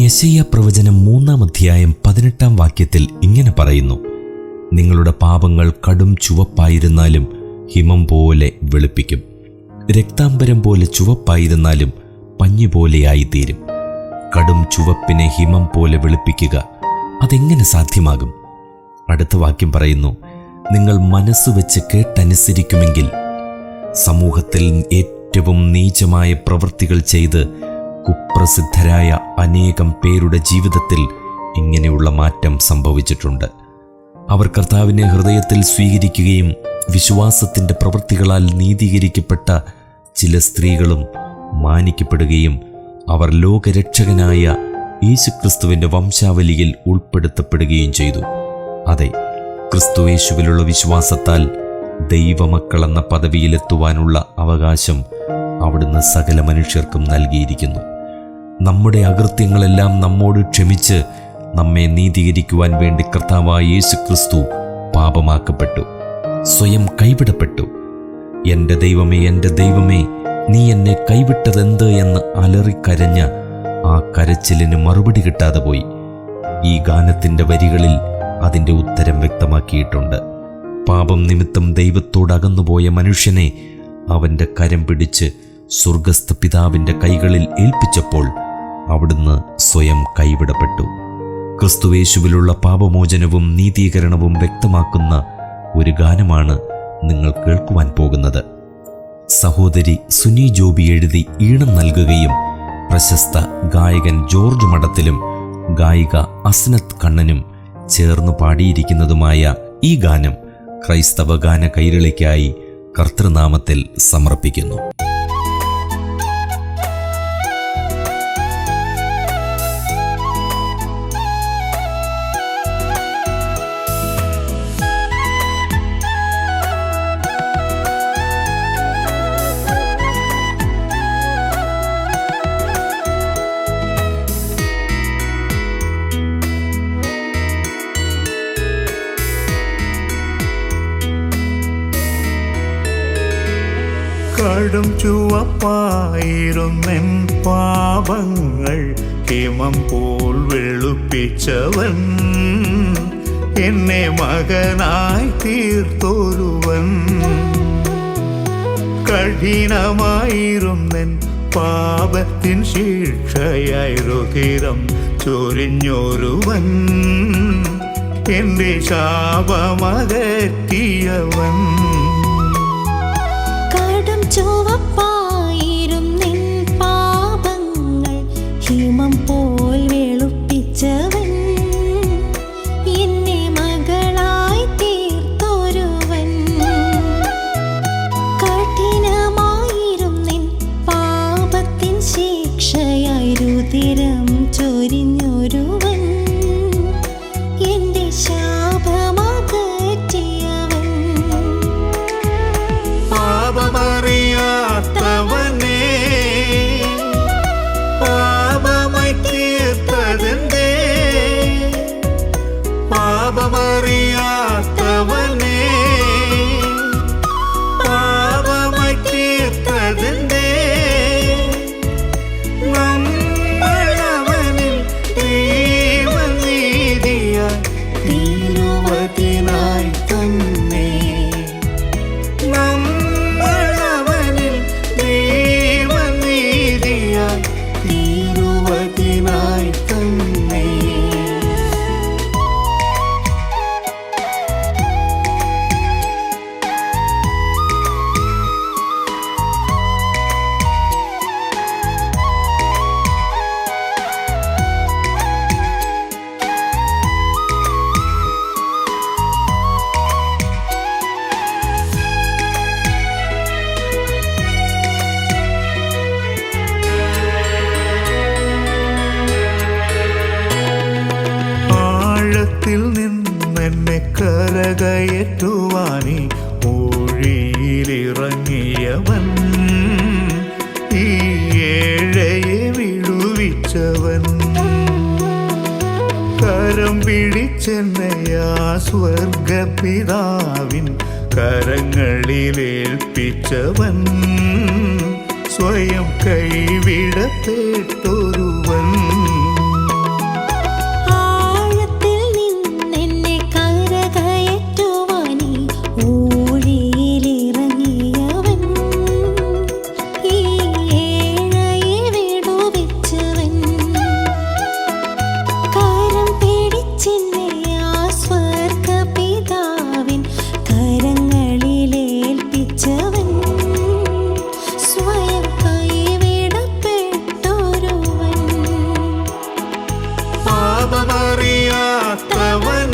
യശയ്യ പ്രവചനം മൂന്നാം അധ്യായം പതിനെട്ടാം വാക്യത്തിൽ ഇങ്ങനെ പറയുന്നു. നിങ്ങളുടെ പാപങ്ങൾ കടും ചുവപ്പായിരുന്നാലും ഹിമം പോലെ വെളുപ്പിക്കും. രക്താംബരം പോലെ ചുവപ്പായിരുന്നാലും പഞ്ഞി പോലെയായിത്തീരും കടും ചുവപ്പിനെ ഹിമം പോലെ വെളുപ്പിക്കുക അതെങ്ങനെ സാധ്യമാകും? അടുത്ത വാക്യം പറയുന്നു നിങ്ങൾ മനസ്സ് വെച്ച് കേട്ടനുസരിക്കുമെങ്കിൽ സമൂഹത്തിൽ ഏറ്റവും നീചമായ പ്രവൃത്തികൾ ചെയ്ത് കുപ്രസിദ്ധരായ അനേകം പേരുടെ ജീവിതത്തിൽ ഇങ്ങനെയുള്ള മാറ്റം സംഭവിച്ചിട്ടുണ്ട്. അവർ കർത്താവിനെ ഹൃദയത്തിൽ സ്വീകരിക്കുകയും വിശ്വാസത്തിന്റെ പ്രവൃത്തികളാൽ നീതീകരിക്കപ്പെട്ട ചില സ്ത്രീകളും മാനിക്കപ്പെടുകയും അവർ ലോകരക്ഷകനായ യേശുക്രിസ്തുവിന്റെ വംശാവലിയിൽ ഉൾപ്പെടുത്തപ്പെടുകയും ചെയ്തു. അതെ ക്രിസ്തുവേശുവിലുള്ള വിശ്വാസത്താൽ ദൈവമക്കളെന്ന പദവിയിലെത്തുവാനുള്ള അവകാശം അവിടുന്ന് സകല മനുഷ്യർക്കും നൽകിയിരിക്കുന്നു. നമ്മുടെ അകൃത്യങ്ങളെല്ലാം നമ്മോട് ക്ഷമിച്ച് നമ്മെ നീതീകരിക്കുവാൻ വേണ്ടി കർത്താവായ യേശു ക്രിസ്തു പാപമാക്കപ്പെട്ടു സ്വയം കൈവിടപ്പെട്ടു. എന്റെ ദൈവമേ എന്റെ ദൈവമേ നീ എന്നെ കൈവിട്ടതെന്ത് എന്ന് അലറിക്കരഞ്ഞ ആ കരച്ചിലിന് മറുപടി കിട്ടാതെ പോയി. ഈ ഗാനത്തിന്റെ വരികളിൽ അതിന്റെ ഉത്തരം വ്യക്തമാക്കിയിട്ടുണ്ട്. പാപം നിമിത്തം ദൈവത്തോടകന്നുപോയ മനുഷ്യനെ അവന്റെ കരം പിടിച്ച് സ്വർഗസ്ഥ പിതാവിന്റെ കൈകളിൽ ഏൽപ്പിച്ചപ്പോൾ അവിടുന്ന് സ്വയം കൈവിടപ്പെട്ടു. ക്രിസ്തുവേശുവിലുള്ള പാപമോചനവും നീതീകരണവും വ്യക്തമാക്കുന്ന ഒരു ഗാനമാണ് നിങ്ങൾ കേൾക്കുവാൻ പോകുന്നത്. സഹോദരി സുനി ജോബി എഴുതി ഈണം നൽകുകയും പ്രശസ്ത ഗായകൻ ജോർജ് മഠത്തിലും ഗായിക അസ്നത്ത് കണ്ണനും ചേർന്ന് പാടിയിരിക്കുന്നതുമായ ഈ ഗാനം ക്രൈസ്തവ ഗാന കൈരളിക്കായി കർത്തൃനാമത്തിൽ സമർപ്പിക്കുന്നു. കടും ചുവപ്പായിരുന്നെൻ പാപങ്ങൾ ഹിമം പോൽ വെളുപ്പിച്ചവൻ. എന്നെ മകനായി തീർത്തൊരുവൻ. കഠിനമായിരുന്നെൻ പാപത്തിൻ ശിക്ഷയായി രുതിരം ചൊരിഞ്ഞൊരുവൻ. എന്റെ ശാപമകറ്റിയവൻ. കടും കരകയറ്റുവാനി മൂഴിയിലിറങ്ങിയവൻ. ഈ ഏഴയെ വിടുവിച്ചവൻ. കരം പിടിച്ചെന്നയാ സ്വർഗപിതാവിൻ കരങ്ങളിലേൽപ്പിച്ചവൻ. സ്വയം കൈവിടപ്പെട്ടൊരുവൻ. never know.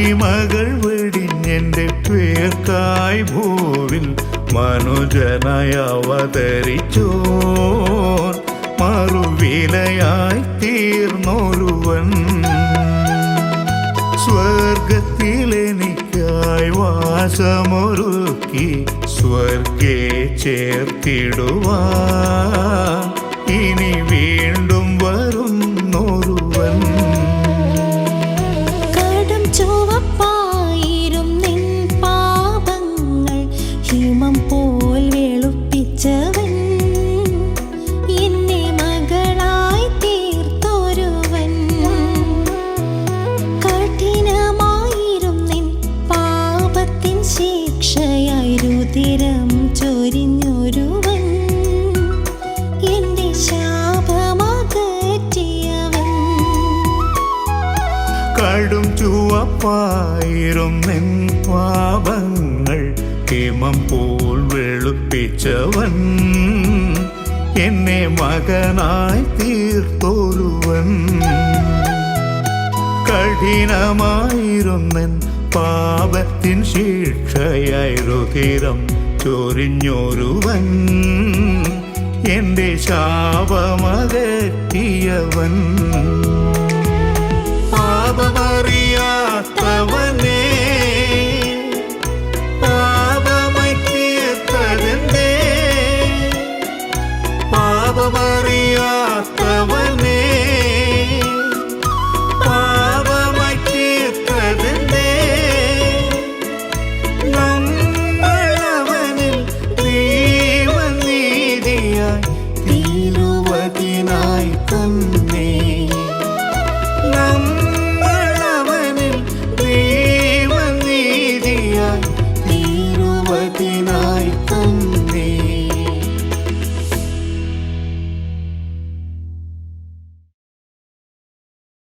മഹിമകൾ വെടിഞ്ഞെന്റെ പേർക്കായി ഭൂവിൽ മനുജനായ അവതരിച്ചോ മറുവിലയായി തീർന്നൊരുവൻ. സ്വർഗത്തിൽ എനിക്കായി വാസമൊരുക്കി സ്വർഗേ ചേർത്തിടുവാ ഇനി ചുവപ്പായിരും പാപങ്ങൾ ഹിമം പോൽ വെളുപ്പിച്ചവൻ. എന്നെ മകനായി തീർത്തോരുവൻ. കഠിനമായിരുന്നൻ പാപത്തിൻ ശിക്ഷയായി രുധിരം ചൊരിഞ്ഞൊരുവൻ. എന്റെ ശാപമകറ്റിയവൻ. പാപമറിയാത്തവനേ പാപമായി തീർത്തതെന്തേ നമ്മളവനിൽ ദൈവനീതിയായി തീരുവതിനായി തന്നെ.